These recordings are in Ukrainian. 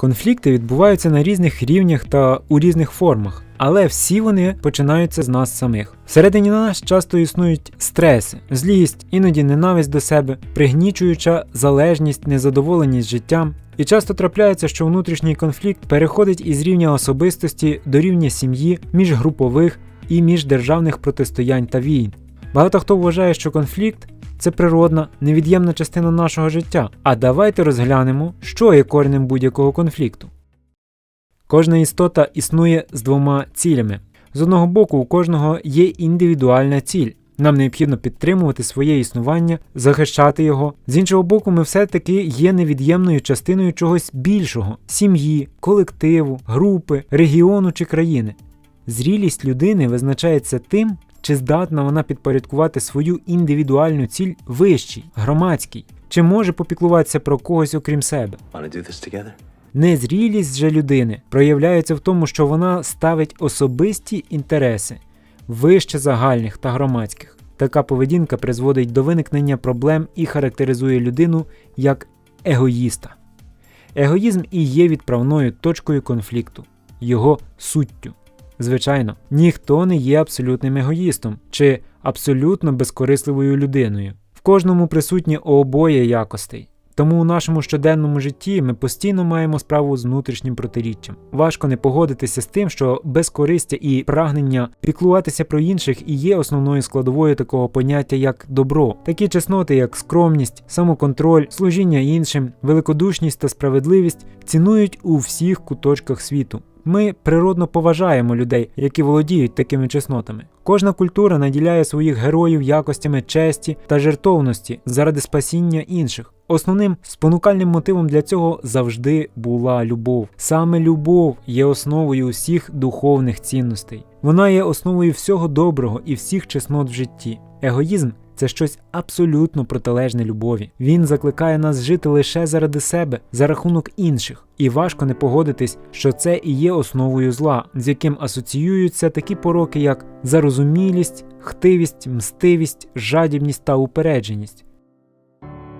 Конфлікти відбуваються на різних рівнях та у різних формах, але всі вони починаються з нас самих. Всередині нас часто існують стреси, злість, іноді ненависть до себе, пригнічуюча залежність, незадоволеність життям. І часто трапляється, що внутрішній конфлікт переходить із рівня особистості до рівня сім'ї, міжгрупових і міждержавних протистоянь та війн. Багато хто вважає, що конфлікт це природна, невід'ємна частина нашого життя. А давайте розглянемо, що є коренем будь-якого конфлікту. Кожна істота існує з двома цілями. З одного боку, у кожного є індивідуальна ціль. Нам необхідно підтримувати своє існування, захищати його. З іншого боку, ми все-таки є невід'ємною частиною чогось більшого сім'ї, колективу, групи, регіону чи країни. Зрілість людини визначається тим, чи здатна вона підпорядкувати свою індивідуальну ціль вищій, громадській, чи може попіклуватися про когось окрім себе. Незрілість же людини проявляється в тому, що вона ставить особисті інтереси вище загальних та громадських. Така поведінка призводить до виникнення проблем і характеризує людину як егоїста. Егоїзм і є відправною точкою конфлікту, його суттю. Звичайно, ніхто не є абсолютним егоїстом чи абсолютно безкорисливою людиною. В кожному присутні обоє якостей. Тому у нашому щоденному житті ми постійно маємо справу з внутрішнім протиріччям. Важко не погодитися з тим, що безкористя і прагнення піклуватися про інших і є основною складовою такого поняття як добро. Такі чесноти, як скромність, самоконтроль, служіння іншим, великодушність та справедливість цінують у всіх куточках світу. Ми природно поважаємо людей, які володіють такими чеснотами. Кожна культура наділяє своїх героїв якостями честі та жертовності заради спасіння інших. Основним спонукальним мотивом для цього завжди була любов. Саме любов є основою усіх духовних цінностей. Вона є основою всього доброго і всіх чеснот в житті. Егоїзм це щось абсолютно протилежне любові. Він закликає нас жити лише заради себе, за рахунок інших. І важко не погодитись, що це і є основою зла, з яким асоціюються такі пороки, як зарозумілість, хтивість, мстивість, жадібність та упередженість.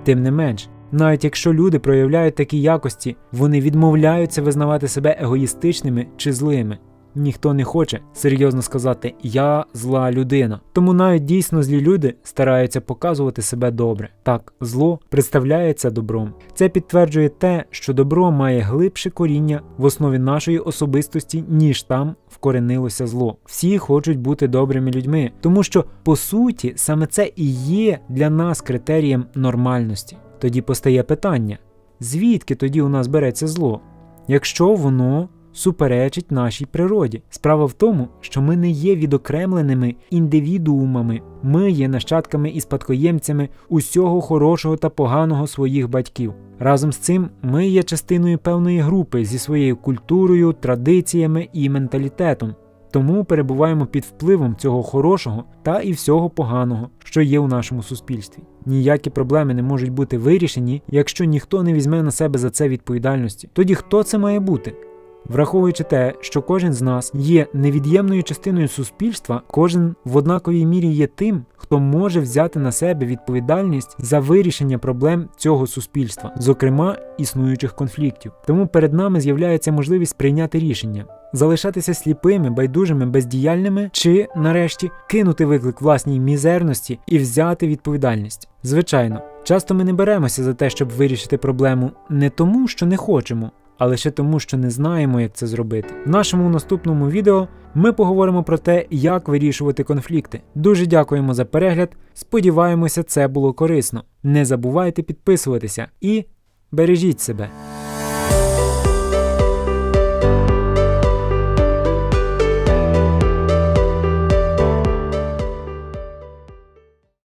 Тим не менш, навіть якщо люди проявляють такі якості, вони відмовляються визнавати себе егоїстичними чи злими. Ніхто не хоче серйозно сказати Я зла людина. Тому навіть дійсно злі люди стараються показувати себе добре. Так, зло представляється добром. Це підтверджує те, що добро має глибше коріння в основі нашої особистості, ніж там вкоренилося зло. Всі хочуть бути добрими людьми, тому що по суті саме це і є для нас критерієм нормальності. Тоді постає питання: звідки тоді у нас береться зло? Якщо воно суперечить нашій природі. Справа в тому, що ми не є відокремленими індивідуумами, ми є нащадками і спадкоємцями усього хорошого та поганого своїх батьків. Разом з цим ми є частиною певної групи зі своєю культурою, традиціями і менталітетом. Тому перебуваємо під впливом цього хорошого та і всього поганого, що є у нашому суспільстві. Ніякі проблеми не можуть бути вирішені, якщо ніхто не візьме на себе за це відповідальності. Тоді хто це має бути? Враховуючи те, що кожен з нас є невід'ємною частиною суспільства, кожен в однаковій мірі є тим, хто може взяти на себе відповідальність за вирішення проблем цього суспільства, зокрема існуючих конфліктів. Тому перед нами з'являється можливість прийняти рішення. Залишатися сліпими, байдужими, бездіяльними чи, нарешті, кинути виклик власній мізерності і взяти відповідальність. Звичайно, часто ми не беремося за те, щоб вирішити проблему не тому, що не хочемо, а лише тому, що не знаємо, як це зробити. В нашому наступному відео ми поговоримо про те, як вирішувати конфлікти. Дуже дякуємо за перегляд. Сподіваємося, це було корисно. Не забувайте підписуватися і бережіть себе.